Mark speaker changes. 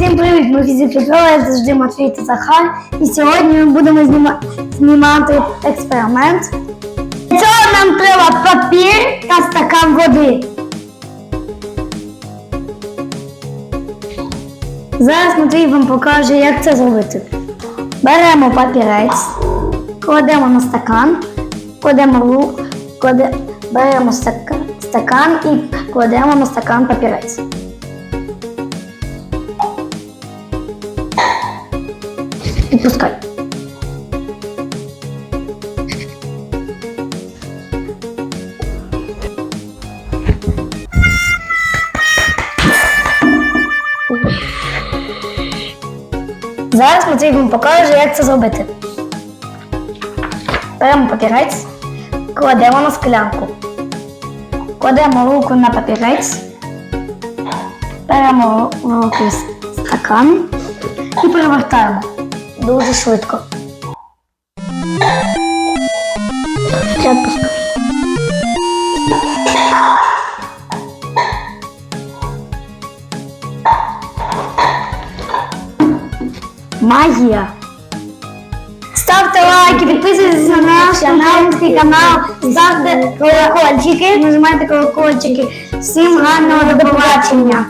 Speaker 1: Всім привіт, ми фізики я завжди Матвій та Захар. І сьогодні ми будемо зніма- знімати експеримент. Для цього нам треба папір та стакан води. Зараз Матвій вам покаже, як це зробити. Беремо папірець, кладемо на стакан, кладемо ру, кладе, беремо стакан, стакан і кладемо на стакан папірець. Відпускай. Зараз Матвій вам покаже, як це зробити. Беремо папірець, кладемо на склянку. Кладемо руку на папірець, беремо в руки стакан і перевертаємо дуже швидко. Магія. Ставте лайки, підписуйтесь на наш канал, канал, ставте колокольчики, нажимайте колокольчики. Всім гарного до побачення.